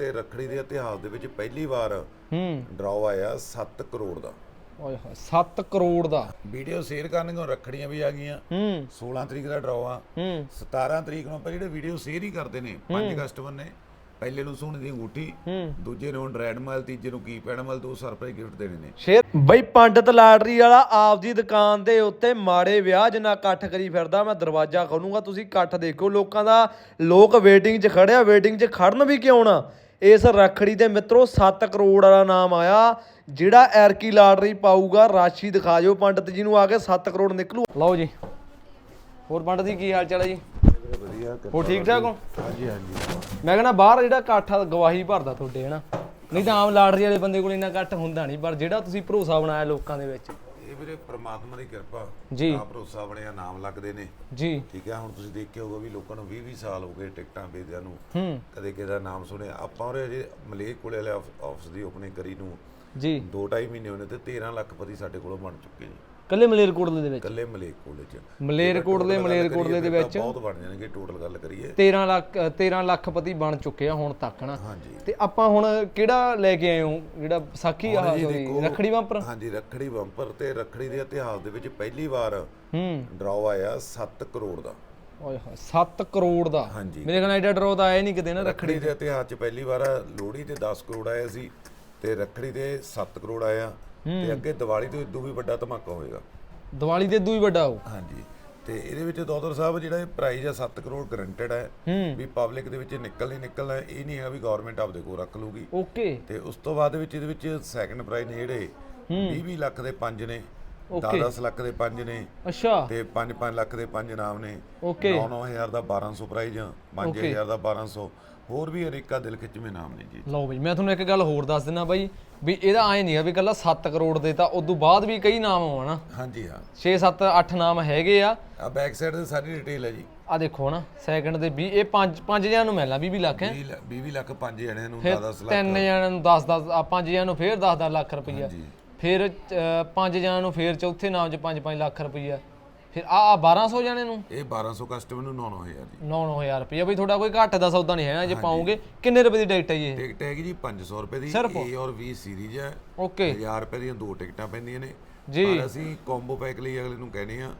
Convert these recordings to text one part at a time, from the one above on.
ਤੇ ਰੱਖੜੀ ਦੇ ਇਤਿਹਾਸ ਦੇ ਵਿੱਚ ਪਹਿਲੀ ਵਾਰ ਹੂੰ। ਡਰਾਅ ਆਇਆ 7 ਕਰੋੜ ਦਾ। ਓਏ ਹੋਏ 7 ਕਰੋੜ ਦਾ। ਵੀਡੀਓ ਸ਼ੇਅਰ ਕਰਨਗੇ ਰੱਖੜੀਆਂ ਵੀ ਆ ਗਈਆਂ। ਹੂੰ। 16 ਤਰੀਕ ਦਾ ਡਰਾਅ ਆ। ਹੂੰ। 17 ਤਰੀਕ ਨੂੰ ਆਪਾਂ ਜਿਹੜੇ ਵੀਡੀਓ ਸ਼ੇਅਰ ਹੀ ਕਰਦੇ ਨੇ ਪੰਜ ਕਸਟਮਰ ਨੇ ਪਹਿਲੇ ਨੂੰ ਸੋਨੇ ਦੀ ਅੰਗੂਠੀ ਦੂਜੇ ਨੂੰ ਡਰੈਡ ਮਲ ਤੀਜੇ ਨੂੰ ਕੀ ਪੈਣ ਮਲ ਦੋ ਸਰਪ੍ਰਾਈਜ਼ ਗਿਫਟ ਦੇਣੇ ਨੇ। ਸ਼ੇਰ ਬਈ ਪੰਡਤ ਲਾਟਰੀ ਵਾਲਾ ਆਪਦੀ ਦੁਕਾਨ ਦੇ ਉੱਤੇ ਮਾੜੇ ਵਿਆਹ ਜਿੰਨਾ ਇਕੱਠ ਕਰੀ ਫਿਰਦਾ ਮੈਂ ਦਰਵਾਜ਼ਾ ਖੋਲੂੰਗਾ ਤੁਸੀਂ ਇਕੱਠ ਦੇਖੋ ਲੋਕਾਂ ਦਾ ਲੋਕ ਵੇਟਿੰਗ 'ਚ ਖੜਿਆ ਵੇਟਿੰਗ 'ਚ ਖੜਨ ਵੀ ਕਿਉਂ ਨਾ? ਇਸ ਰੱਖੜੀ ਦੇ ਮਿੱਤਰੋ 7 ਕਰੋੜ ਵਾਲਾ ਨਾਮ ਆਇਆ ਜਿਹੜਾ ਐਰਕੀ ਲਾਟਰੀ ਪਾਊਗਾ ਰਾਸ਼ੀ ਦਿਖਾ ਦਿਓ ਪੰਡਤ ਜੀ ਨੂੰ ਆ ਕੇ 7 ਕਰੋੜ ਨਿਕਲੂ। ਲਓ ਜੀ ਹੋਰ ਪੰਡਤ ਜੀ ਕੀ ਹਾਲ ਚਾਲ ਹੈ ਜੀ? ਵਧੀਆ ਹੋ ਠੀਕ ਠਾਕ ਹੋ? ਹਾਂਜੀ ਹਾਂਜੀ। ਮੈਂ ਕਹਿੰਦਾ ਬਾਹਰ ਜਿਹੜਾ ਇਕੱਠ ਆ ਗਵਾਹੀ ਭਰਦਾ ਤੁਹਾਡੇ ਹਨਾ? ਨਹੀਂ ਤਾਂ ਆਮ ਲਾਟਰੀ ਵਾਲੇ ਬੰਦੇ ਕੋਲ ਇੰਨਾ ਇਕੱਠ ਹੁੰਦਾ ਨਹੀਂ ਪਰ ਜਿਹੜਾ ਤੁਸੀਂ ਭਰੋਸਾ ਬਣਾਇਆ ਲੋਕਾਂ ਦੇ ਵਿੱਚ ਵੀਰੇ ਪ੍ਰਮਾਤਮਾ ਦੀ ਕਿਰਪਾ। ਜੀ। ਆ ਭਰੋਸਾ ਬਣਿਆ ਨਾਮ ਲੱਗਦੇ ਨੇ। ਜੀ। ਠੀਕ ਹੈ ਹੁਣ ਤੁਸੀਂ ਦੇਖਿਆ ਹੋਊਗਾ ਵੀ ਲੋਕਾਂ ਨੂੰ 20 20 ਸਾਲ ਹੋ ਗਏ ਟਿਕਟਾਂ ਵੇਚਦਿਆਂ ਨੂੰ। ਕਦੇ ਕਿਸੇ ਦਾ ਨਾਮ ਸੁਣਿਆ। ਆਪਾਂ ਉਹਦੇ ਅਜੇ ਮਲੇਕ ਕੋਲੇ ਵਾਲੇ ਆਫਿਸ ਦੀ ਓਪਨਿੰਗ ਕਰੀ ਨੂੰ। ਜੀ। 2.5 ਮਹੀਨੇ ਹੋਣੇ ਤੇ 13 ਲੱਖ ਪਤੀ ਸਾਡੇ ਕੋਲੋਂ ਬਣ ਚੁੱਕੇ ਜੀ ਕੱਲੇ ਮਲੇਰਕੋਟਲੇ ਦੇ ਵਿੱਚ? ਕੋਲੇ ਚ ਮਲੇਰਕੋਟਲੇ total ਗੱਲ ਮਲੇਰਕੋਟਲੇ ਦੇ ਵਿੱਚ? ਬਹੁਤ ਬਣ ਜਾਣਗੇ ਟੋਟਲ ਗੱਲ ਕਰੀਏ। 13 ਲੱਖ 13 ਲੱਖ ਪਤੀ ਬਣ ਚੁੱਕੇ ਆ ਹੁਣ ਤੱਕ ਨਾ ਤੇ ਆਪਾਂ ਹੁਣ ਕਿਹੜਾ ਲੈ ਕੇ ਆਏ ਹੋ? ਜਿਹੜਾ ਸਾਖੀ ਆ ਰੱਖੜੀ ਬੰਪਰ? ਹਾਂਜੀ ਰੱਖੜੀ ਬੰਪਰ ਤੇ ਰੱਖੜੀ ਦੇ ਇਤਿਹਾਸ ਦੇ ਵਿੱਚ ਪਹਿਲੀ ਵਾਰ ਹੂੰ। ਡਰਾਅ ਆਇਆ 7 ਕਰੋੜ ਦਾ। ਓਏ ਹੋਏ 7 ਕਰੋੜ ਦਾ? ਹਾਂਜੀ। ਮੇਰੇ ਖਿਆਲ ਐਡਾ ਡਰੋ ਤਾਂ ਆਇਆ ਨਹੀਂ ਕਿਤੇ ਨਾ ਰੱਖੜੀ ਦੇ ਇਤਿਹਾਸ 'ਚ ਪਹਿਲੀ ਵਾਰ ਲੋਹੜੀ ਤੇ 10 ਕਰੋੜ ਆਇਆ ਸੀ ਤੇ ਰੱਖੜੀ ਤੇ 7 ਕਰੋੜ ਆਇਆ ਤੇ ਅੱਗੇ ਦੀਵਾਲੀ ਤੋਂ ਇਦੋਂ ਵੀ ਵੱਡਾ ਧਮਾਕਾ ਹੋਏਗਾ। ਦੀਵਾਲੀ ਦੇ ਦੂਈ ਵੱਡਾ ਹੋ ਹਾਂਜੀ। ਤੇ ਇਹਦੇ ਵਿੱਚ ਦੌਦਰ ਸਾਹਿਬ ਜਿਹੜਾ ਇਹ ਪ੍ਰਾਈਜ਼ ਆ 7 ਕਰੋੜ ਗਰੰਟਡ ਹੈ ਹੂੰ। ਵੀ ਪਬਲਿਕ ਦੇ ਵਿੱਚ ਨਿਕਲ ਨਹੀਂ ਨਿਕਲਣਾ ਇਹ ਨਹੀਂ ਹੈਗਾ ਵੀ ਗਵਰਨਮੈਂਟ ਆਪਦੇ ਕੋਲ ਰੱਖ ਲੂਗੀ। ਓਕੇ। ਤੇ ਉਸ ਤੋਂ ਬਾਅਦ ਵਿੱਚ ਇਹਦੇ ਵਿੱਚ ਸੈਕੰਡ ਪ੍ਰਾਈਜ਼ ਨੇ ਜਿਹੜੇ 20 20 ਲੱਖ ਦੇ 5 ਨੇ 10 10 ਲੱਖ ਦੇ 5 ਨੇ ਅੱਛਾ। ਤੇ 5 5 ਲੱਖ ਦੇ 5 ਨਾਮ ਨੇ। ਓਕੇ। 9 9000 ਦਾ 1200 ਪ੍ਰਾਈਜ਼ 5000 ਦਾ 1200 ਹੋਰ ਵੀ ਅਨੇਕਾਂ ਦਿਲ ਖਿੱਚਵੇਂ ਨਾਮ ਨੇ ਜੀ। ਲਓ ਬਈ ਮੈਂ ਤੁਹਾਨੂੰ ਇੱਕ ਗੱਲ ਹੋਰ ਦੱਸ ਦਿੰਦਾ ਬਾਈ ਵੀ ਇਹਦਾ ਐ ਨਹੀਂ ਆ ਵੀ ਕੱਲਾ 7 ਕਰੋੜ ਦੇ ਤਾਂ ਉਦੋਂ ਬਾਅਦ ਵੀ ਕਈ ਨਾਮ ਹੋਣਾ ਹਾਂਜੀ ਹਾਂ। 6 7 8 ਨਾਮ ਹੈਗੇ ਆ। ਆ ਬੈਕ ਸਾਈਡ ਤੇ ਸਾਰੀ ਡਿਟੇਲ ਹੈ ਜੀ। ਆ ਦੇਖੋ ਨਾ ਸੈਕਿੰਡ ਦੇ 20 ਇਹ 5 5 ਜਣਿਆਂ ਨੂੰ ਮਿਲਣਾ 20 ਲੱਖ ਹੈ। 20 20 ਲੱਖ ਪੰਜ ਜਣਿਆਂ ਨੂੰ ਫਿਰ 10 ਲੱਖ। ਤਿੰਨ ਜਣਿਆਂ ਨੂੰ 10 10 ਆ ਪੰਜ ਜਣਿਆਂ ਨੂੰ ਫੇਰ 10 10 ਲੱਖ ਰੁਪਈਆ। ਫਿਰ ਪੰਜ ਜਣਿਆਂ ਨੂੰ ਫੇਰ ਚੌਥੇ ਨਾਮ 'ਚ 5 5 ਲੱਖ ਰੁਪਈਆ। ਫਿਰ ਆ ਆ 1200 ਜਣੇ ਨੂੰ? ਇਹ 1200 ਕਸਟਮਰ ਨੂੰ 9-9000 ਜੀ। 9-9000 ਰੁਪਈਆ ਬਈ ਤੁਹਾਡਾ ਕੋਈ ਘੱਟ ਦਾ ਸੌਦਾ ਨਹੀਂ ਹੈ ਜੇ ਪਾਉਂਗੇ ਕਿੰਨੇ ਰੁਪਏ ਦੀ ਟਿਕਟ ਹੈ ਜੀ ਇਹ? ਟਿਕਟ ਹੈਗੀ ਜੀ 500 ਰੁਪਏ ਦੀ ਸਿਰਫ? A ਔਰ V ਸੀਰੀਜ਼ ਹੈ। ਓਕੇ। 1000 ਰੁਪਏ ਦੀਆਂ ਦੋ ਟਿਕਟਾਂ ਪੈਂਦੀਆਂ ਨੇ। ਜੀ। ਪਰ ਅਸੀਂ ਕੰਬੋ ਪੈਕ ਲਈ ਅਗਲੇ ਨੂੰ ਕਹਿੰਦੇ ਆ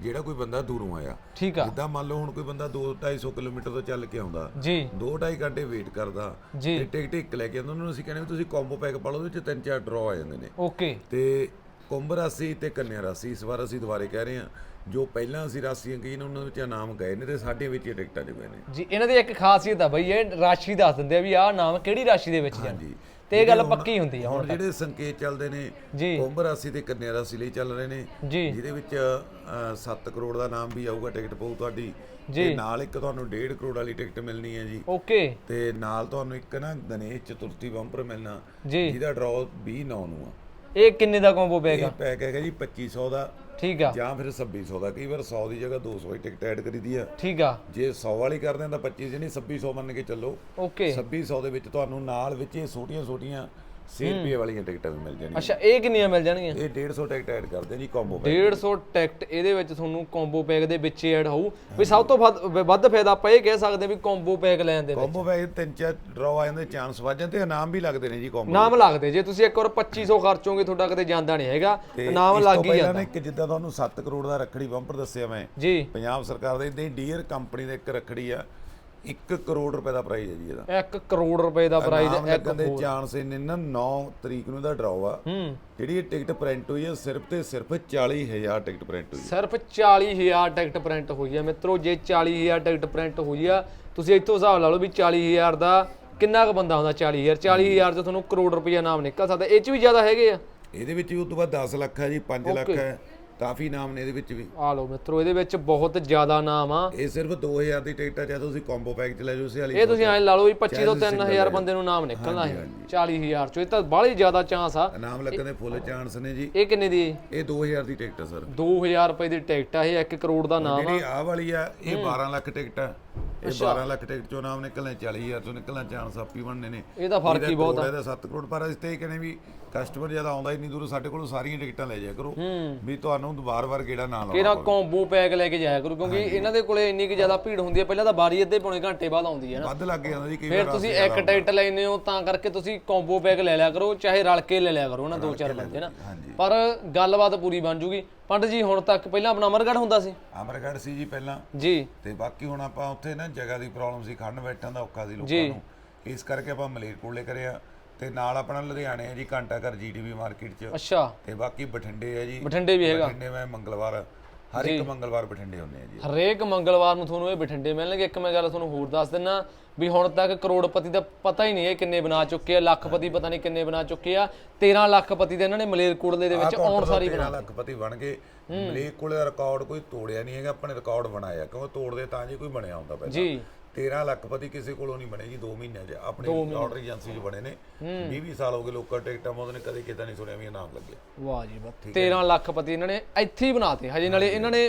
ਜਿਹੜਾ ਕੋਈ ਬੰਦਾ ਦੂਰੋਂ ਆਇਆ। ਠੀਕ ਆ। ਜਿੱਦਾਂ ਮੰਨ ਲਓ ਹੁਣ ਕੋਈ ਬੰਦਾ 2-250 ਕਿਲੋਮੀਟਰ ਤੋਂ ਚੱਲ ਕੇ ਆਉਂਦਾ। ਜੀ। 2-2.5 ਘੰਟੇ ਵੇਟ ਕਰਦਾ। ਜੀ। ਤੇ ਟਿਕਟ ਇੱਕ ਲੈ ਕੇ ਆਉਂਦਾ ਉਹਨਾਂ ਨੂੰ ਅਸੀਂ ਕਹਿੰਦੇ ਵੀ ਤੁਸੀਂ ਕੰਬੋ ਪੈਕ ਪਾ ਲਓ ਉਹਦੇ ਵਿੱਚ ਤਿੰਨ ਚਾਰ ਡਰਾਅ ਆ ਜਾਂਦੇ ਨੇ। ਓਕੇ। ਤੇ ਕੁੰਭ ਰਾਸ਼ੀ ਤੇ ਕੰਨਿਆ ਰਾਸ਼ੀ ਇਸ ਵਾਰ ਅਸੀਂ ਦੁਬਾਰੇ ਕਹਿ ਰਹੇ ਹਾਂ ਜੋ ਪਹਿਲਾਂ ਅਸੀਂ ਰਾਸ਼ੀਆਂ ਕਹੀ ਨੇ ਉਹਨਾਂ ਵਿੱਚ ਨਾਮ ਗਏ ਨੇ ਤੇ ਸਾਡੇ ਵਿੱਚ ਇਹ ਟਿਕਟਾਂ ਚ ਗਏ ਨੇ। ਜੀ ਇਹਨਾਂ ਦੀ ਇੱਕ ਖਾਸੀਅਤ ਆ ਬਈ ਇਹ ਰਾਸ਼ੀ ਦੱਸ ਦਿੰਦੇ ਆ ਵੀ ਆਹ ਨਾਮ ਕਿਹੜੀ ਰਾਸ਼ੀ ਦੇ ਵਿੱਚ ਜਾਣਾ ਹਾਂਜੀ। ਤੇ ਇਹ ਗੱਲ ਪੱਕੀ ਹੁੰਦੀ ਆ ਹੁਣ ਜਿਹੜੇ ਸੰਕੇਤ ਚੱਲਦੇ ਨੇ ਜੀ। ਕੁੰਭ ਰਾਸ਼ੀ ਤੇ ਕੰਨਿਆ ਰਾਸ਼ੀ ਲਈ ਚੱਲ ਰਹੇ ਨੇ ਜੀ। ਜਿਹਦੇ ਵਿੱਚ 7 ਕਰੋੜ ਦਾ ਨਾਮ ਵੀ ਆਊਗਾ ਟਿਕਟ ਪਊ ਤੁਹਾਡੀ। ਜੀ। ਤੇ ਨਾਲ ਇੱਕ ਤੁਹਾਨੂੰ 1.5 ਕਰੋੜ ਵਾਲੀ ਟਿਕਟ ਮਿਲਣੀ ਹੈ ਜੀ। ਓਕੇ। ਤੇ ਨਾਲ ਤੁਹਾਨੂੰ ਇੱਕ ਨਾ ਗਣੇਸ਼ ਚਤੁਰਥੀ ਬੰਪਰ ਮਿਲਣਾ ਜੀ। ਜਿਹਦਾ ਡਰਾਅ 20 9 ਨੂੰ ਆ। ਇਹ ਕਿੰਨੇ ਦਾ ਕੰਬੋ ਪੈਗਾ ਪੈਕ ਹੈਗਾ ਜੀ 2500 ਦਾ। ਠੀਕ ਆ। ਜਾਂ ਫਿਰ 2600 ਦਾ। ਕਈ ਵਾਰ 100 ਦੀ ਜਗ੍ਹਾ 200 ਦੀ ਟਿਕਟ ਐਡ ਕਰੀਦੀ ਆ। ਠੀਕ ਆ। ਜੇ 100 ਵਾਲੀ ਕਰਦੇ ਆ ਤਾਂ 25 ਜਣੀ 2600 ਮੰਨ ਕੇ ਚੱਲੋ। ਓਕੇ 2600 ਦੇ ਵਿੱਚ ਤੁਹਾਨੂੰ ਨਾਲ ਵਿੱਚ ਇਹ ਛੋਟੀਆਂ ਛੋਟੀਆਂ 100 ਰੁਪਏ ਵਾਲੀਆਂ ਟਿਕਟਾਂ ਵੀ ਮਿਲ ਜਾਣਗੀਆਂ। ਅੱਛਾ ਇਹ ਕਿੰਨੀਆਂ ਮਿਲ ਜਾਣਗੀਆਂ? ਇਹ 150 ਟਿਕਟ ਐਡ ਕਰਦੇ ਜੀ ਕੰਬੋ ਪੈਕ 150 ਟਿਕਟ ਇਹਦੇ ਵਿੱਚ ਤੁਹਾਨੂੰ ਕੰਬੋ ਪੈਕ ਦੇ ਵਿੱਚ ਐਡ ਹੋਊ। ਵੀ ਸਭ ਤੋਂ ਵੱਧ ਵੱਧ ਫਾਇਦਾ ਆਪਾਂ ਇਹ ਕਹਿ ਸਕਦੇ ਵੀ ਕੰਬੋ ਪੈਕ ਲੈਣ ਦੇ ਵਿੱਚ। ਕੰਬੋ ਪੈਕ ਤਿੰਨ ਚਾਰ ਡਰਾਅ ਆ ਜਾਂਦੇ ਚਾਂਸ ਵੱਜ ਜਾਂਦੇ ਤੇ ਇਨਾਮ ਵੀ ਲੱਗਦੇ ਨੇ ਜੀ ਕੰਬੋ ਨਾਮ ਲੱਗਦੇ। ਜੇ ਤੁਸੀਂ ਇੱਕ ਵਾਰ 2500 ਖਰਚੋਗੇ ਤੁਹਾਡਾ ਕਦੇ ਜਾਂਦਾ ਨਹੀਂ ਹੈਗਾ। ਨਾਮ ਲੱਗ ਹੀ ਜਾਂਦਾ। ਇੱਕ ਜਿੱਦਾਂ ਤੁਹਾਨੂੰ 7 ਕਰੋੜ ਦਾ ਰੱਖੜੀ ਬੰਪਰ ਦੱਸਿਆ ਮੈਂ। ਜੀ। ਪੰਜਾਬ ਸਰਕਾਰ ਦੇ ਇਦਾਂ ਹੀ ਡੀਅਰ ਕੰਪਨੀ ਦਾ ਇੱਕ ਰੱਖੜੀ ਆ 1 ਕਰੋੜ ਰੁਪਏ ਦਾ ਪ੍ਰਾਈਜ਼ ਹੈ ਜੀ ਇਹਦਾ। 1 ਕਰੋੜ ਰੁਪਏ ਦਾ ਪ੍ਰਾਈਜ਼ ਨਾਮ ਲੱਗਣ ਦੇ ਚਾਂਸ ਇੰਨੇ ਨਾ 9 ਤਰੀਕ ਨੂੰ ਦਾ ਡਰਾਅ ਆ। ਹੂੰ। ਜਿਹੜੀ ਇਹ ਟਿਕਟ ਪ੍ਰਿੰਟ ਹੋਈ ਹੈ ਸਿਰਫ ਤੇ ਸਿਰਫ 40000 ਟਿਕਟ ਪ੍ਰਿੰਟ ਹੋਈ ਹੈ ਸਿਰਫ 40000 ਟਿਕਟ ਪ੍ਰਿੰਟ ਹੋਈ ਆ। ਮਿੱਤਰੋ ਜੇ 40000 ਟਿਕਟ ਪ੍ਰਿੰਟ ਹੋਈ ਆ ਤੁਸੀਂ ਇੱਥੋਂ ਹਿਸਾਬ ਲਾ ਲਓ ਵੀ 40000 ਦਾ ਕਿੰਨਾ ਕੁ ਬੰਦਾ ਹੁੰਦਾ 40000 40000 ਚ ਤੁਹਾਨੂੰ ਕਰੋੜ ਰੁਪਈਆ ਨਾਮ ਨਿਕਲ ਸਕਦਾ। ਇਹ ਚ ਵੀ ਜ਼ਿਆਦਾ ਹੈਗੇ ਆ। ਇਹਦੇ ਵਿੱਚ ਵੀ ਉਸ ਤੋਂ ਬਾਅਦ 10 ਲੱਖ ਹੈ ਜੀ 5 ਲੱਖ ਹੈ ਕਾਫੀ ਨਾਮ ਨੇ ਇਹਦੇ ਵਿੱਚ ਵੀ। ਆ ਲਓ ਮਿੱਤਰੋ ਇਹਦੇ ਵਿੱਚ ਬਹੁਤ ਜ਼ਿਆਦਾ ਨਾਮ ਆ। ਇਹ ਸਿਰਫ 2000 ਦੀ ਟਿਕਟ ਆ ਚਾਹੇ ਤੁਸੀਂ ਕੰਬੋ ਪੈਕ ਚ ਲੈ ਜਾਓ ਉਸੇ ਵਾਲੀ ਇਹ ਤੁਸੀਂ ਐਂ ਲਾ ਲਓ ਵੀ 25 ਤੋਂ 3000 ਬੰਦੇ ਨੂੰ ਨਾਮ ਨਿਕਲਣਾ ਹੈ 40000 ਚੋਂ ਇਹ ਤਾਂ ਬਾਹਲੀ ਜ਼ਿਆਦਾ ਚਾਂਸ ਆ। ਨਾਮ ਲੱਗਣ ਦੇ ਫੁੱਲ ਚਾਂਸ ਨੇ ਜੀ। ਇਹ ਕਿੰਨੇ ਦੀ? ਇਹ 2000 ਦੀ ਟਿਕਟ ਆ ਸਰ। 2000 ਰੁਪਏ ਦੀ ਟਿਕਟ ਆ ਇਹ 1 ਕਰੋੜ ਦਾ ਨਾਮ ਆ। ਜਿਹੜੀ ਆਹ ਵਾਲੀ ਆ ਇਹ 12 ਲੱਖ ਟਿਕਟ ਆ। ਇਹ 12 ਲੱਖ ਟਿਕਟ ਚੋਂ ਨਾਮ ਨਿਕਲਣੇ 40000 ਚੋਂ ਨਿਕਲਣਾ ਚਾਂਸ ਆਪੀ ਬਣਨੇ ਨੇ। ਇਹ ਤਾਂ ਫ਼ਰਕ ਹੀ ਬਹੁਤ ਆ। ਇਹਦਾ 7 ਕਰੋੜ ਪਰ ਅਸੀਂ ਤੇ ਕਹਿੰਦੇ ਵੀ ਕਸਟਮਰ ਜ਼ਿਆਦਾ ਆਉਂਦਾ ਇੰਨੀ ਦੂਰ ਸਾਡੇ ਕੋਲੋਂ ਸਾਰੀਆਂ ਟਿਕਟਾਂ ਲੈ ਜਾਇਆ ਕਰੋ। ਵੀ ਤੁਹਾਨੂੰ ਵਾਰ-ਵਾਰ ਗੇੜਾ ਨਾ ਕਿਹੜਾ ਕੰਬੋ ਪੈਕ ਲੈ ਕੇ ਜਾਇਆ ਕਰੋ ਕਿਉਂਕਿ ਇਹਨਾਂ ਦੇ ਕੋਲੇ ਇੰਨੀ ਕਿ ਜ਼ਿਆਦਾ ਭੀੜ ਹੁੰਦੀ ਹੈ ਪਹਿਲਾਂ ਤਾਂ ਬਾਰੀ ਅੱਧੇ ਪੌਣੇ ਘੰਟੇ ਬਾਅਦ ਆਉਂਦੀ ਹੈ ਨਾ। ਵੱਧ ਲੱਗ ਜਾਂਦਾ ਜੀ ਕਈ ਫਿਰ ਵਾਰ ਤੁਸੀਂ ਇੱਕ ਟਿਕਟ ਲੈਨੇ ਹੋ ਤਾਂ ਕਰਕੇ ਤੁਸੀਂ ਕੰਬੋ ਪੈਕ ਲੈ ਲਿਆ ਕਰੋ ਚਾਹੇ ਰਲ ਕੇ ਲੈ ਲਿਆ ਕਰੋ ਨਾ ਦੋ ਚਾਰ ਬੰਦੇ ਨਾ। ਪਰ ਗੱਲਬਾਤ ਪੂਰੀ ਬਣ ਜੂਗੀ। ਪੰਡਤ ਜੀ ਹੁਣ ਤੱਕ ਪਹਿਲਾਂ ਆਪਣਾ ਅਮਰਗੜ੍ਹ ਹੁੰਦਾ ਸੀ? ਅਮਰਗੜ੍ਹ ਸੀ ਜੀ ਪਹਿਲਾਂ। ਜੀ। ਤੇ ਬਾਕੀ ਹੁਣ ਆਪਾਂ ਉੱਥੇ ਨਾ ਜਗ੍ਹਾ ਦੀ ਪ੍ਰੋਬਲਮ ਸੀ ਖੜਨ ਬੈਠਣ ਦਾ ਔਖਾ ਸੀ ਲੋਕਾਂ। ਨੂੰ। ਇਸ ਕਰਕੇ ਆਪਾਂ ਮਲੇਰਕੋਟਲੇ ਕਰਿਆ ਤੇ ਨਾਲ ਆਪਣਾ ਲੁਧਿਆਣੇ ਹੈ ਜੀ ਘੰਟਾ ਘਰ ਜੀਟੀਵੀ ਮਾਰਕੀਟ 'ਚ। ਅੱਛਾ। ਤੇ ਬਾਕੀ ਬਠਿੰਡੇ ਹੈ ਜੀ। ਬਠਿੰਡੇ ਵੀ ਹੈਗਾ। ਬਠਿੰਡੇ ਮੈਂ ਮੰਗਲਵਾਰ ਹਰ ਇੱਕ ਮੰਗਲਵਾਰ ਬਠਿੰਡੇ ਹੁੰਦੇ ਆ ਜੀ। ਹਰੇਕ ਮੰਗਲਵਾਰ ਨੂੰ ਤੁਹਾਨੂੰ ਇਹ ਬਠਿੰਡੇ ਮਿਲਣਗੇ। ਇੱਕ ਮੈਂ ਗੱਲ ਤੁਹਾਨੂੰ ਹੋਰ ਦੱਸ ਦਿੰਨਾ ਵੀ ਹੁਣ ਤੱਕ ਕਰੋੜਪਤੀ ਦਾ ਪਤਾ ਹੀ ਨਹੀਂ ਇਹ ਕਿੰਨੇ ਬਣਾ ਚੁੱਕੇ ਆ ਲੱਖਪਤੀ ਪਤਾ ਨਹੀਂ ਕਿੰਨੇ ਬਣਾ ਚੁੱਕੇ ਆ। 13 ਲੱਖਪਤੀ ਦੇ ਇਹਨਾਂ ਨੇ ਮਲੇਰਕੋਟਲੇ ਦੇ ਵਿੱਚ ਆਉਣ ਸਾਰੀ 13 ਲੱਖਪਤੀ ਬਣ ਗਏ। ਮਲੇਰਕੋਟਲੇ ਦਾ ਰਿਕਾਰਡ ਕੋਈ ਤੋੜਿਆ ਨਹੀਂ ਹੈਗਾ ਆਪਣੇ ਰਿਕਾਰਡ ਬਣਾਇਆ। ਕਿਉਂ ਤੋੜਦੇ ਤਾਂ ਜੀ ਕੋਈ ਬਣਿਆ ਹੁੰਦਾ ਪਹਿਲਾਂ। ਜੀ। 13 ਲੱਖਪਤੀ ਕਿਸੇ ਕੋਲੋਂ ਨਹੀਂ ਬਣੇ ਜੀ 2 ਮਹੀਨਿਆਂ 'ਚ। ਆਪਣੀ ਆਰਡਰ ਏਜੰਸੀ 'ਚ ਬਣੇ ਨੇ। 20 20 ਸਾਲ ਹੋ ਗਏ ਲੋਕਾਂ ਟਿਕਟਾਂ ਮੋਦ ਨੇ ਕਦੇ ਕਿਦਾਂ ਨਹੀਂ ਸੁਣਿਆ ਵੀ ਨਾਮ ਲੱਗਿਆ ਵਾਹ ਜੀ ਵਾਹ। 13 ਲੱਖਪਤੀ ਇਹਨਾਂ ਨੇ ਇੱਥੇ ਹੀ ਬਣਾਤੇ। ਹਜੇ ਨਾਲੇ ਇਹਨਾਂ ਨੇ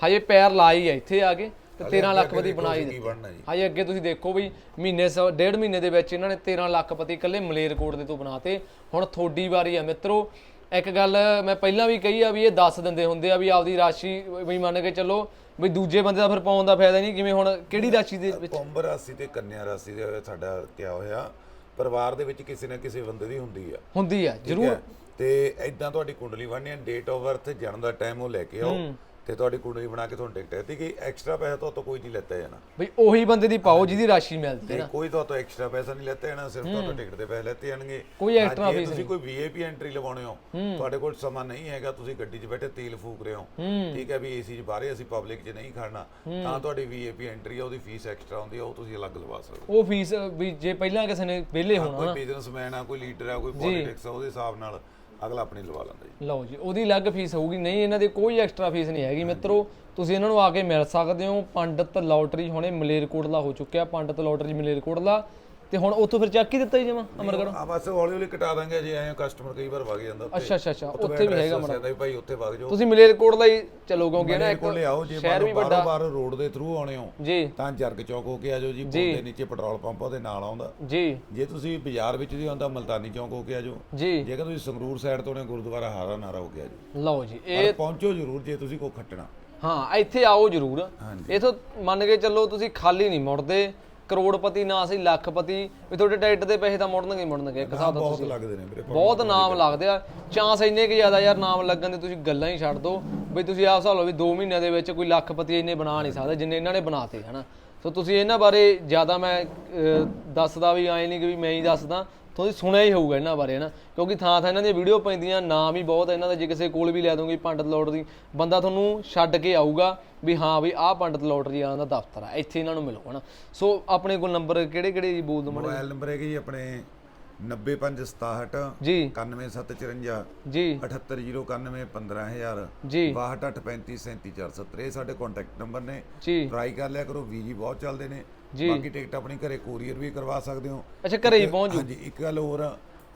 ਹਜੇ ਪੈਰ ਲਾਈ ਆ ਇੱਥੇ ਆ ਕੇ ਤੇ 13 ਲੱਖਪਤੀ ਬਣਾਈ ਜੀ। ਹਜੇ ਅੱਗੇ ਤੁਸੀਂ ਦੇਖੋ ਵੀ ਮਹੀਨੇ ਸੌ ਡੇਢ ਮਹੀਨੇ ਦੇ ਵਿੱਚ ਇਹਨਾਂ ਨੇ 13 ਲੱਖਪਤੀ ਇਕੱਲੇ ਮਲੇਰਕੋਟ ਦੇ ਤੋਂ ਬਣਾਤੇ। ਹੁਣ ਥੋੜੀ ਵਾਰੀ ਆ ਮਿੱਤਰੋ। ਇੱਕ ਗੱਲ ਮੈਂ ਪਹਿਲਾਂ ਵੀ ਕਹੀ ਆ ਵੀ ਇਹ ਦੱਸ ਦਿੰਦੇ ਹੁੰਦੇ ਆ ਵੀ ਆਪਦੀ ਰਾਸ਼ੀ ਵੀ ਮੰਨ ਕੇ ਚੱਲੋ ਵੀ ਦੂਜੇ ਬੰਦੇ ਦਾ ਫਿਰ ਪਾਉਣ ਦਾ ਫਾਇਦਾ ਨਹੀਂ ਜਿਵੇਂ ਹੁਣ ਕਿਹੜੀ ਰਾਸ਼ੀ ਦੇ ਵਿੱਚ? ਕੁੰਭ ਰਾਸ਼ੀ ਤੇ ਕੰਨਿਆ ਰਾਸ਼ੀ ਦੇ ਸਾਡਾ ਕਿਆ ਹੋਇਆ ਪਰਿਵਾਰ ਦੇ ਵਿੱਚ ਕਿਸੇ ਨਾ ਕਿਸੇ ਬੰਦੇ ਦੀ ਹੁੰਦੀ ਆ। ਹੁੰਦੀ ਆ ਜ਼ਰੂਰ? ਤੇ ਐਦਾਂ ਤੁਹਾਡੀ ਕੁੰਡਲੀ ਬਣਨੀ ਹੈ ਡੇਟ ਆਫ ਬਰਥ ਜਨਮ ਦਾ ਟਾਈਮ ਉਹ ਲੈ ਕੇ ਆਓ। ਤੇ ਤੁਹਾਡੀ ਕੁੰਡਲੀ ਬਣਾ ਕੇ ਤੁਹਾਨੂੰ ਟਿਕਟ ਦਿੱਤੀ ਗਈ ਐਕਸਟਰਾ ਪੈਸਾ ਤੋਂ ਤੋਂ ਕੋਈ ਨਹੀਂ ਲੈਤਾ ਜਾਣਾ। ਵੀ ਉਹੀ ਬੰਦੇ ਦੀ ਪਾਓ ਜਿਹਦੀ ਰਾਸ਼ੀ ਮਿਲਦੀ ਹੈ ਤੇ ਕੋਈ ਤੋਂ ਤੋਂ ਐਕਸਟਰਾ ਪੈਸਾ ਨਹੀਂ ਲੈਤਾ ਜਾਣਾ ਸਿਰਫ ਤੁਹਾਡੇ ਟਿਕਟ ਦੇ ਪੈਸੇ ਲੈਤੇ ਜਾਣਗੇ। ਕੋਈ ਹਾਂ, extra ਜੇ fees ਤੁਸੀਂ ਕੋਈ ਵੀਆਈਪੀ ਐਂਟਰੀ ਲਵਾਉਣੇ ਹੋ। ਤੁਹਾਡੇ ਕੋਲ ਸਮਾਂ ਨਹੀਂ ਹੈਗਾ ਤੁਸੀਂ ਗੱਡੀ 'ਚ ਬੈਠੇ ਤੇਲ ਫੂਕ ਰਹੇ ਹੋ। ਠੀਕ ਹੈ ਵੀ ਏਸੀ 'ਚ ਬਾਹਰੇ ਅਸੀਂ ਪਬਲਿਕ 'ਚ ਨਹੀਂ ਖੜਨਾ। ਤਾਂ ਤੁਹਾਡੀ ਵੀਆਈਪੀ ਐਂਟਰੀ ਆ ਉਹਦੀ ਫੀਸ ਐਕਸਟਰਾ ਹੁੰਦੀ ਆ ਉਹ ਤੁਸੀਂ ਅਲੱਗ ਲਵਾ ਸਕਦੇ ਹੋ। ਉਹ ਫੀਸ ਵੀ ਜੇ ਪਹਿਲਾਂ ਕਿਸੇ ਨੇ ਵਿਹਲੇ ਹੋਣਾ ਕੋਈ ਬਿਜ਼ਨਸਮੈਨ ਆ ਕੋਈ ਲੀਡਰ ਆ ਕੋਈ ਪੋਲਿਟਿਕਸ ਆ ਉਹਦੇ ਹਿਸਾਬ ਨਾਲ ਅਗਲਾ ਆਪਣੀ ਲਵਾ ਲੈਂਦਾ ਜੀ। ਲਓ ਜੀ, ਉਹਦੀ ਅਲੱਗ ਫੀਸ ਹੋਊਗੀ। ਨਹੀਂ, ਇਹਨਾਂ ਦੀ ਕੋਈ ਐਕਸਟਰਾ ਫੀਸ ਨਹੀਂ ਹੈਗੀ ਮਿੱਤਰੋ। ਤੁਸੀਂ ਇਹਨਾਂ ਨੂੰ ਆ ਕੇ ਮਿਲ ਸਕਦੇ ਹੋ। ਪੰਡਤ ਲੋਟਰੀ ਹੁਣੇ ਮਲੇਰਕੋਟਲਾ ਹੋ ਚੁੱਕਿਆ। ਪੰਡਤ ਲੋਟਰੀ ਮਲੇਰਕੋਟਲਾ। ਤੇ ਹੁਣ ਉੱਥੋਂ ਫਿਰ ਚੱਕ ਹੀ ਦਿੱਤਾ ਜੀ ਜਮਾ ਅਮਰਗੜ੍ਹ? ਆ ਬਸ ਹੌਲੀ ਹੌਲੀ ਕਟਾ ਦਾਂਗੇ ਜੇ ਐਂ ਕਸਟਮਰ ਕਈ ਵਾਰ ਵਗ ਜਾਂਦਾ ਉੱਥੇ। ਅੱਛਾ ਅੱਛਾ ਅੱਛਾ ਉੱਥੇ ਵੀ ਹੈਗਾ ਦੱਸਿਆ ਵੀ ਭਾਈ ਉੱਥੇ ਵਗ ਜਾਓ। ਤੁਸੀਂ ਮਲੇਰਕੋਟਲਾ ਹੀ ਚਲੋ ਕਿਉਂਕਿ ਨਾ ਮੇਰੇ ਇੱਕ ਕੋਲ ਲਿਆਓ ਜੇ ਸ਼ਹਿਰ ਵੀ ਵੱਡਾ। ਬਾਹਰੋਂ ਰੋਡ ਦੇ ਥਰੂ ਆਉਣੇ ਹੋ ਜੀ। ਤਾਂ ਜਰਗ ਚੌਕ ਹੋ ਕੇ ਆ ਜਾਓ ਜੀ ਪੁਲ ਦੇ ਨੀਚੇ ਪੈਟਰੋਲ ਪੰਪ ਉਹਦੇ ਨਾਲ ਆਉਂਦਾ। ਜੀ। ਜੇ ਤੁਸੀਂ ਬਾਜ਼ਾਰ ਵਿੱਚ ਦੀ ਆਉਂਦਾ ਮਲਤਾਨੀ ਚੌਕ ਹੋ ਕੇ ਆ ਜਾਓ। ਜੀ। ਜੇਕਰ ਤੁਸੀਂ ਸੰਗਰੂਰ ਸਾਈਡ ਤੋਂ ਨੇ ਗੁਰਦੁਆਰਾ ਹਾਰਾ ਨਾਰਾ ਹੋ ਕੇ ਆ ਜਾਓ ਲਓ ਜੀ ਇਹ ਪਰ ਪਹੁੰਚੋ ਜ਼ਰੂਰ ਜੇ ਤੁਸੀਂ ਕੋ ਖੱਟਣਾ। ਹਾਂ ਇੱਥੇ ਆਓ ਜਰੂਰ। ਹਾਂਜੀ। ਇਥੋਂ ਮੰਨ ਕੇ ਚੱਲੋ ਤੁਸੀਂ ਖਾਲੀ ਨਹੀਂ ਮੁੜਦੇ ਕਰੋੜਪਤੀ ਨਾ ਸੀ ਲੱਖਪਤੀ ਵੀ ਤੁਹਾਡੇ ਟਿਕਟ ਦੇ ਪੈਸੇ ਤਾਂ ਮੁੜਨਗੇ ਹੀ ਮੁੜਨਗੇ ਇੱਕ ਹਿਸਾਬ ਦਾ ਬਹੁਤ ਲੱਗਦੇ ਨੇ ਮੇਰੇ ਬਹੁਤ ਨਾਮ ਲੱਗਦੇ ਆ। ਚਾਂਸ ਇੰਨੇ ਕਿ ਜ਼ਿਆਦਾ ਯਾਰ ਨਾਮ ਲੱਗਣ ਦੇ ਤੁਸੀਂ ਗੱਲਾਂ ਹੀ ਛੱਡ ਦੋ। ਬਈ ਤੁਸੀਂ ਆਪ ਹਿਸਾਬ ਲਓ ਵੀ 2 ਮਹੀਨਿਆਂ ਦੇ ਵਿੱਚ ਕੋਈ ਲੱਖਪਤੀ ਇੰਨੇ ਬਣਾ ਨਹੀਂ ਸਕਦਾ ਜਿੰਨੇ ਇਹਨਾਂ ਨੇ ਬਣਾਤੇ ਹਨਾ। ਸੋ ਤੁਸੀਂ ਇਹਨਾਂ ਬਾਰੇ ਜ਼ਿਆਦਾ ਮੈਂ ਅਹ, ਦੱਸਦਾ ਵੀ ਆਏ ਨਹੀਂ ਕਿ ਵੀ ਮੈਂ ਹੀ ਦੱਸਦਾ। ਤੁਸੀਂ ਸੁਣਿਆ ਹੀ ਹੋਊਗਾ ਇਹਨਾਂ ਬਾਰੇ ਹਨਾ? ਕਿਉਂਕਿ ਥਾਂ ਥਾਂ ਇਹਨਾਂ ਦੀਆਂ ਵੀਡੀਓ ਪੈਂਦੀਆਂ ਨਾਮ ਹੀ ਬਹੁਤ ਇਹਨਾਂ ਦਾ ਜੇ ਕਿਸੇ ਕੋਲ ਵੀ ਲੈ ਦੋਗੇ ਪੰਡਤ ਲੋਟਰੀ ਬੰਦਾ ਤੁਹਾਨੂੰ ਛੱਡ ਕੇ ਆਊਗਾ ਵੀ ਹਾਂ ਵੀ ਆਹ ਪੰਡਤ ਲੋਟਰੀ ਵਾਲਿਆਂ ਦਾ ਦਫ਼ਤਰ ਆ ਇੱਥੇ ਇਹਨਾਂ ਨੂੰ ਮਿਲੋ ਹਨਾ? ਸੋ ਆਪਣੇ ਕੋਲ ਨੰਬਰ ਕਿਹੜੇ ਕਿਹੜੇ ਜੀ ਬੋਲ ਦੋ ਮਾੜੇ ਮੋਬਾਈਲ ਨੰਬਰ ਹੈ ਜੀ ਆਪਣੇ 90567 ਜੀ। 91754 ਜੀ। 78091 15000 ਜੀ। 6285373470 ਇਹ ਸਾਡੇ ਕੰਟੈਕਟ ਨੰਬਰ ਨੇ। ਜੀ। ਟਰਾਈ ਕਰ ਲਿਆ ਕਰੋ ਵੀਜੀ ਬਹੁਤ ਚੱਲਦੇ ਨੇ। ਜੀ। ਬਾਕੀ ਟਿਕਟ ਆਪਣੀ ਘਰੇ ਕੋਰੀਅਰ ਵੀ ਕਰਵਾ ਸਕਦੇ ਹੋ। ਅੱਛਾ ਘਰੇ ਹੀ ਪਹੁੰਚ ਜੂ। ਹਾਂਜੀ ਇੱਕ ਗੱਲ ਹੋਰ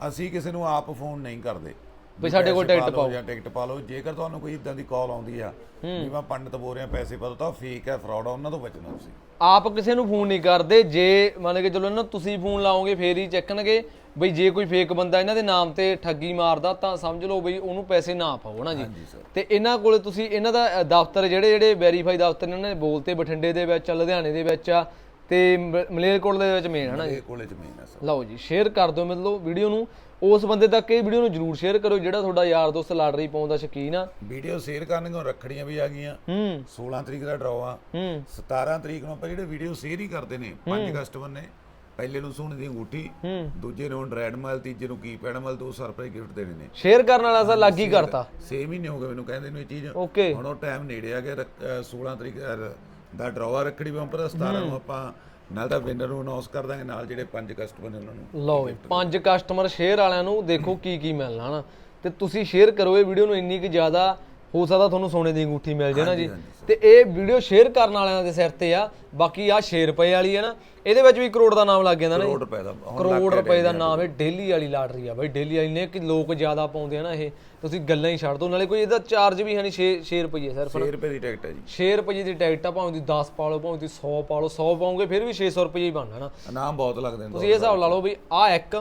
ਅਸੀਂ ਕਿਸੇ ਨੂੰ ਆਪ ਫੋਨ ਨਹੀਂ ਕਰਦੇ। ਵੀ ਸਾਡੇ ਕੋਲ ਟਿਕਟ ਪਾ ਲਓ ਜਾਂ ਟਿਕਟ ਪਾ ਲਓ। ਜੇਕਰ ਤੁਹਾਨੂੰ ਕੋਈ ਇਦਾਂ ਦੀ ਕਾਲ ਆਉਂਦੀ ਆ ਵੀ ਮੈਂ ਪੰਡਤ ਬੋਲ ਰਿਹਾ ਪੈਸੇ ਪਾ ਦੋ ਤਾਂ ਫੇਕ ਹੈ ਫਰਾਡ ਆ ਉਹਨਾਂ ਤੋਂ ਬਚਣਾ ਤੁਸੀਂ। ਆਪ ਕਿਸੇ ਨੂੰ ਫੋਨ ਨਹੀਂ ਕਰਦੇ। ਜੇ ਮੰਨ ਕੇ ਚਲੋ ਨਾ ਤੁਸੀਂ ਫੋਨ ਲਾਓਗੇ ਫੇਰ ਹੀ ਚੱਕਣਗੇ। ਬਈ ਜੇ ਕੋਈ ਫੇਕ ਬੰਦਾ ਇਹਨਾਂ ਦੇ ਨਾਮ ਤੇ ਠੱਗੀ ਮਾਰਦਾ ਤਾਂ ਸਮਝ ਲਓ ਬਈ ਉਹਨੂੰ ਪੈਸੇ ਨਾ ਪਾਓ ਨਾ ਜੀ। ਤੇ ਇਹਨਾਂ ਕੋਲੇ ਤੁਸੀਂ ਇਹਨਾਂ ਦਾ ਦਫ਼ਤਰ ਜਿਹੜੇ ਜਿਹੜੇ ਵੈਰੀਫਾਈ ਦਫ਼ਤਰ ਨੇ ਇਹਨਾਂ ਨੇ ਬੋਲਤੇ ਬਠਿੰਡੇ ਦੇ ਵਿੱਚ ਲੁਧਿਆਣੇ ਦੇ ਵਿੱਚ ਆ। ਤੇ ਮ- ਮਲੇਰਕੋਟਲੇ ਦੇ ਵਿੱਚ ਮੇਨ ਹੈ ਨਾ ਜੀ? ਇਹ ਕੋਲੇ ਜ਼ਮੀਨ ਹੈ ਸਰ। ਲਓ ਜੀ ਸ਼ੇਅਰ ਕਰ ਦਿਓ ਮਤਲਬ ਵੀਡੀਓ ਨੂੰ। ਉਸ ਬੰਦੇ ਤੱਕ ਇਹ ਵੀਡੀਓ ਨੂੰ ਜਰੂਰ ਸ਼ੇਅਰ ਕਰੋ ਜਿਹੜਾ ਤੁਹਾਡਾ ਯਾਰ ਦੋਸਤ ਲਾਟਰੀ ਪਾਉਣ ਦਾ ਸ਼ੌਕੀਨ ਆ। ਵੀਡੀਓ ਸ਼ੇਅਰ ਕਰਨਗੇ ਰੱਖੜੀਆਂ ਵੀ ਆ ਗਈਆਂ? ਹੂੰ। 16 ਤਰੀਕ ਦਾ ਡਰਾਅ ਆ। ਹੂੰ। 17 ਤਰੀਕ ਨੂੰ ਆਪਾਂ ਜਿਹੜੇ ਵੀਡੀਓ ਸ਼ੇਅਰ ਹੀ ਕਰਦੇ ਨੇ ਪੰਜ ਕਸਟਮਰ ਨੇ ਪਹਿਲੇ ਨੂੰ ਸੋਨੇ ਦੀ ਅੰਗੂਠੀ ਹੂੰ। ਦੂਜੇ ਨੂੰ ਡਰੈਡ ਮਲ ਤੀਜੇ ਨੂੰ ਕੀ ਪੈਡ ਮਲ ਦੋ ਸਰਪ੍ਰਾਈਜ਼ ਗਿਫਟ ਦੇਣੇ ਨੇ। ਸ਼ੇਅਰ ਕਰਨ ਵਾਲਾ ਸਾ ਲੱਗ ਹੀ ਕਰਤਾ। 6 ਮਹੀਨੇ ਹੋ ਗਏ ਮੈਨੂੰ ਕਹਿੰਦੇ ਨੂੰ ਇਹ ਚੀਜ਼। ਹੁਣ ਉਹ ਟਾਈਮ ਨੇੜੇ ਆ ਗਿਆ ਰੱਖ- ਅਹ 16 ਤਰੀਕ ਦਾ ਡਰਾਅ ਰੱਖੜੀ ਬੰਪਰ 17 ਨੂੰ ਆਪਾਂ ਨਾਲ ਤਾਂ ਵਿਨਰ ਨੂੰ ਅਨਾਉਂਸ ਕਰ ਦਾਂਗੇ ਨਾਲ ਜਿਹੜੇ ਪੰਜ ਕਸਟਮਰ ਨੇ ਉਹਨਾਂ ਨੂੰ ਲਓ ਜੀ। ਪੰਜ ਕਸਟਮਰ ਸ਼ੇਅਰ ਵਾਲਿਆਂ ਨੂੰ ਦੇਖੋ ਕੀ ਕੀ ਮਿਲਣਾ ਨਾ ਤੇ ਤੁਸੀਂ ਸ਼ੇਅਰ ਕਰੋ ਇਹ ਵੀਡੀਓ ਨੂੰ ਇੰਨੀ ਕਿ ਜ਼ਿਆਦਾ ਹੋ ਸਕਦਾ ਤੁਹਾਨੂੰ ਸੋਨੇ ਦੀ ਅੰਗੂਠੀ ਮਿਲ ਜੇ ਨਾ ਜੀ। ਤੇ ਇਹ ਵੀਡੀਓ ਸ਼ੇਅਰ ਕਰਨ ਵਾਲਿਆਂ ਦੇ ਸਿਰ ਤੇ ਆ। ਬਾਕੀ ਆ 6 ਰੁਪਏ ਵਾਲੀ ਹੈ ਨਾ ਇਹਦੇ ਵਿੱਚ ਵੀ ਕਰੋੜ ਦਾ ਨਾਮ ਲੱਗ ਜਾਂਦਾ ਨਾ ਕਰੋੜ ਰੁਪਏ ਦਾ ਕਰੋੜ ਰੁਪਏ ਦਾ ਨਾਮ ਹੈ ਡੇਲੀ ਵਾਲੀ ਲਾਟਰੀ ਆ ਬਾਈ ਡੇਲੀ ਵਾਲੀ ਨੇ ਕਿ ਲੋਕ ਜ਼ਿਆਦਾ ਪਾਉਂਦੇ ਆ ਨਾ ਇਹ। ਤੁਸੀਂ ਗੱਲਾਂ ਹੀ ਛੱਡ ਦੋ ਨਾਲੇ ਕੋਈ ਇਹਦਾ ਚਾਰਜ ਵੀ ਹੈ ਨਹੀਂ 6 6 ਰੁਪਏ ਸਿਰਫ 6 ਰੁਪਏ ਦੀ ਟਿਕਟ ਹੈ ਜੀ। 6 ਰੁਪਏ ਦੀ ਟਿਕਟ ਆ ਭਾਵੇਂ ਤੁਸੀਂ 10 ਪਾ ਲਓ ਭਾਵੇਂ ਤੁਸੀਂ 100 ਪਾ ਲਓ 100 ਪਾਉਂਗੇ ਫਿਰ ਵੀ 600 ਰੁਪਏ ਹੀ ਬਣਨਾ ਨਾ। ਇਨਾਮ ਬਹੁਤ ਲੱਗਦੇ ਨੇ ਤੁਸੀਂ ਇਹ ਹਿਸਾਬ ਲਾ ਲਓ ਵੀ ਆ ਇੱਕ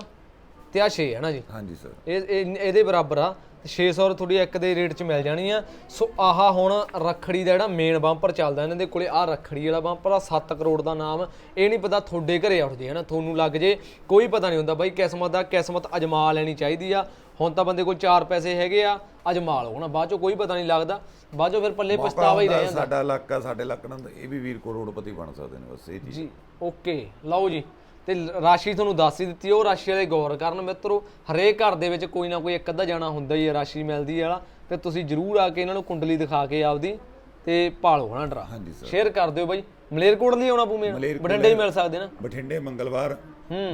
ਤੇ ਆ 6 ਹੈ ਨਾ ਜੀ। ਹਾਂਜੀ ਸਰ। ਇਹ ਇਹ- ਇਹਦੇ ਬਰਾਬਰ ਆ। 600 ਤੁਹਾਡੀ ਇੱਕ ਦੇ ਰੇਟ 'ਚ ਮਿਲ ਜਾਣੀ ਆ। ਸੋ ਆਹ ਹੁਣ ਰੱਖੜੀ ਦਾ ਜਿਹੜਾ ਮੇਨ ਬੰਪਰ ਚੱਲਦਾ ਇਹਨਾਂ ਦੇ ਕੋਲੇ ਆ ਰੱਖੜੀ ਵਾਲਾ ਬੰਪਰ ਆ 7 ਕਰੋੜ ਦਾ ਨਾਮ। ਇਹ ਨਹੀਂ ਪਤਾ ਤੁਹਾਡੇ ਘਰੇ ਉੱਠ ਜੇ ਹਨਾ? ਤੁਹਾਨੂੰ ਲੱਗ ਜੇ ਕੋਈ ਪਤਾ ਨਹੀਂ ਹੁੰਦਾ ਬਾਈ ਕਿਸਮਤ ਦਾ ਕਿਸਮਤ ਅਜਮਾ ਲੈਣੀ ਚਾਹੀਦੀ ਆ। ਹੁਣ ਤਾਂ ਬੰਦੇ ਕੋਲ 4 ਪੈਸੇ ਹੈਗੇ ਆ ਅਜਮਾ ਲਓ ਨਾ ਬਾਅਦ ਚੋਂ ਕੋਈ ਪਤਾ ਨਹੀਂ ਲੱਗਦਾ। ਬਾਅਦ ਚੋਂ ਫਿਰ ਪੱਲੇ ਪਛਤਾਵਾ ਹੀ ਰਹਿ ਜਾਂਦਾ। ਸਾਡਾ ਇਲਾਕਾ ਸਾਡੇ ਨਾਲ ਇਹ ਵੀ ਵੀਰ ਕਰੋੜਪਤੀ ਬਣ ਸਕਦੇ ਨੇ ਬਸ ਇਹ ਚੀਜ਼ ਜੀ ਓਕੇ ਲਓ ਜੀ। ਤੇ ਰਾਸ਼ੀ ਤੁਹਾਨੂੰ ਦੱਸ ਹੀ ਦਿੱਤੀ, ਉਹ ਰਾਸ਼ੀ ਵਾਲੇ ਗੌਰ ਕਰਨ ਮਿੱਤਰੋ, ਹਰੇਕ ਘਰ ਦੇ ਵਿੱਚ ਕੋਈ ਨਾ ਕੋਈ ਇੱਕ ਅੱਧਾ ਜਾਣਾ ਹੁੰਦਾ ਹੀ ਹੈ, ਰਾਸ਼ੀ ਮਿਲਦੀ ਵਾਲਾ। ਤੇ ਤੁਸੀਂ ਜਰੂਰ ਆ ਕੇ ਇਹਨਾਂ ਨੂੰ ਕੁੰਡਲੀ ਦਿਖਾ ਕੇ ਆਪਦੀ ਤੇ ਪਾਲੋ ਹਨਾ ਡਰਾ। ਹਾਂਜੀ ਸਰ। ਸ਼ੇਅਰ ਕਰ ਦਿਓ ਬਾਈ। ਮਲੇਰਕੋਟ ਲਈ ਆਉਣਾ ਪੂ ਮੇਰਾ ਮਲੇਰਕੋਟਲੇ- ਬਠਿੰਡੇ ਹੀ ਮਿਲ ਸਕਦੇ ਨਾ। ਬਠਿੰਡੇ ਮੰਗਲਵਾਰ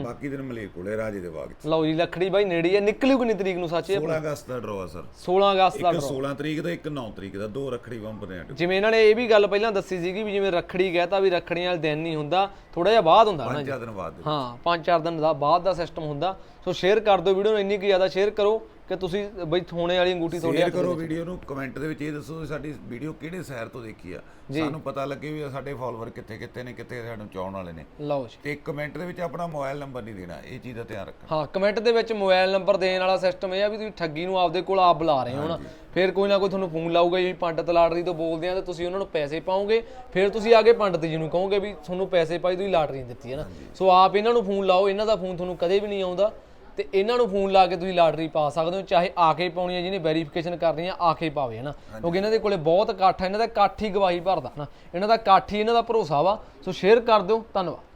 ਬਾਕੀ ਦਿਨ ਮਲੇਰਕੋਟਲੇ ਰਾਜੇ ਦੇ ਬਾਗ ਚ। ਲਓ ਜੀ ਲੱਖੜੀ ਬਾਈ ਨੇੜੇ ਹੀ ਆ। ਨਿਕਲਿਓ ਕਿੰਨੀ ਤਰੀਕ ਨੂੰ ਸੱਚ ਇਹ? 16 ਅਗਸਤ ਦਾ ਡਰਾਅ ਸਰ। 16 ਅਗਸਤ ਦਾ ਇੱਕ 16 ਤਰੀਕ ਦਾ ਇੱਕ 9 ਤਰੀਕ ਦਾ। ਦੋ ਰੱਖੜੀ ਬੰਪ ਨੇ ਸਾਡੇ ਜਿਵੇਂ ਇਹਨਾਂ ਨੇ ਇਹ ਵੀ ਗੱਲ ਪਹਿਲਾਂ ਦੱਸੀ ਸੀਗੀ ਵੀ ਜਿਵੇਂ ਰੱਖੜੀ ਕਹਿਤਾ ਵੀ ਰੱਖੜੀਆਂ ਵਾਲੇ ਦਿਨ ਨਹੀਂ ਹੁੰਦਾ ਥੋੜਾ ਜਿਹਾ ਬਾਅਦ ਹੁੰਦਾ ਨਾ ਪੰਜ ਚਾਰ ਦਿਨ ਬਾਅਦ। ਦੇ। ਹਾਂ ਪੰਜ ਚਾਰ ਦਿਨ ਦਾ ਬਾਅਦ ਦਾ ਸਿਸਟਮ ਹੁੰਦਾ। ਸੋ ਸ਼ੇਅਰ ਕਰ ਦਿਓ ਵੀਡੀਓ ਨੂੰ ਇੰਨੀ ਕੁ ਜ਼ਿਆਦਾ ਸ਼ੇਅਰ ਕਰੋ। ਕਿ ਤੁਸੀਂ ਬਈ ਥੋਣੇ ਵਾਲੀ ਅੰਗੂਠੀ ਤੁਹਾਡੇ ਸ਼ੇਅਰ ਕਰੋ ਵੀਡੀਓ ਨੂੰ ਕਮੈਂਟ ਦੇ ਵਿੱਚ ਇਹ ਦੱਸੋ ਕਿ ਸਾਡੀ ਵੀਡੀਓ ਕਿਹੜੇ ਸ਼ਹਿਰ ਤੋਂ ਦੇਖੀ ਆ। ਸਾਨੂੰ ਪਤਾ ਲੱਗੇ ਵੀ ਸਾਡੇ ਫਾਲੋਅਰ ਕਿੱਥੇ ਕਿੱਥੇ ਨੇ ਕਿੱਥੇ ਸਾਨੂੰ ਚਾਹਣ ਵਾਲੇ ਨੇ। ਲਓ ਜੀ। ਤੇ ਕਮੈਂਟ ਦੇ ਵਿੱਚ ਆਪਣਾ ਮੋਬਾਈਲ ਨੰਬਰ ਨਹੀਂ ਦੇਣਾ ਇਹ ਚੀਜ਼ ਦਾ ਧਿਆਨ ਰੱਖਣਾ। ਹਾਂ ਕਮੈਂਟ ਦੇ ਵਿੱਚ ਮੋਬਾਈਲ ਨੰਬਰ ਦੇਣ ਵਾਲਾ ਸਿਸਟਮ ਇਹ ਆ ਵੀ ਤੁਸੀਂ ਠੱਗੀ ਨੂੰ ਆਪਦੇ ਕੋਲ ਆਪ ਬੁਲਾ ਰਹੇ ਹੋ ਨਾ। ਫਿਰ ਕੋਈ ਨਾ ਕੋਈ ਤੁਹਾਨੂੰ ਫੋਨ ਲਾਊਗਾ ਜੀ ਪੰਡਤ ਲਾਟਰੀ ਤੋਂ ਬੋਲਦੇ ਆ ਤੇ ਤੁਸੀਂ ਉਹਨਾਂ ਨੂੰ ਪੈਸੇ ਪਾਓਗੇ। ਫਿਰ ਤੁਸੀਂ ਆਗੇ ਪੰਡਤ ਜੀ ਨੂੰ ਕਹੋਗੇ ਵੀ ਤੁਹਾਨੂੰ ਪੈਸੇ ਪਾਈ ਤੁਸੀਂ ਲਾਟਰੀ ਨਹੀਂ ਦਿੱਤੀ ਹੈ ਨਾ। ਸੋ ਆਪ ਇਹਨਾਂ ਨੂੰ ਫੋਨ ਲਾਓ ਇਹਨਾਂ ਦਾ ਫੋਨ ਤੁਹਾਨੂੰ ਕਦੇ ਵੀ ਨਹੀਂ ਆਉਂਦਾ। ਤੇ ਇਹਨਾਂ ਨੂੰ ਫੋਨ ਲਾ ਕੇ ਤੁਸੀਂ ਲਾਟਰੀ ਪਾ ਸਕਦੇ ਹੋ ਚਾਹੇ ਆ ਕੇ ਪਾਉਣੀ ਹੈ ਜਿਹਨੇ ਵੈਰੀਫਿਕੇਸ਼ਨ ਕਰਨੀ ਆ ਆ ਕੇ ਪਾਵੇ ਹਨਾ? ਕਿਉਂਕਿ ਇਹਨਾਂ ਦੇ ਕੋਲੇ ਬਹੁਤ ਇਕੱਠ ਹੈ ਇਹਨਾਂ ਦਾ ਇਕੱਠ ਹੀ ਗਵਾਹੀ ਭਰਦਾ ਨਾ ਇਹਨਾਂ ਦਾ ਇਕੱਠ ਹੀ ਇਹਨਾਂ ਦਾ ਭਰੋਸਾ ਵਾ ਸੋ ਸ਼ੇਅਰ ਕਰ ਦਿਓ ਧੰਨਵਾਦ।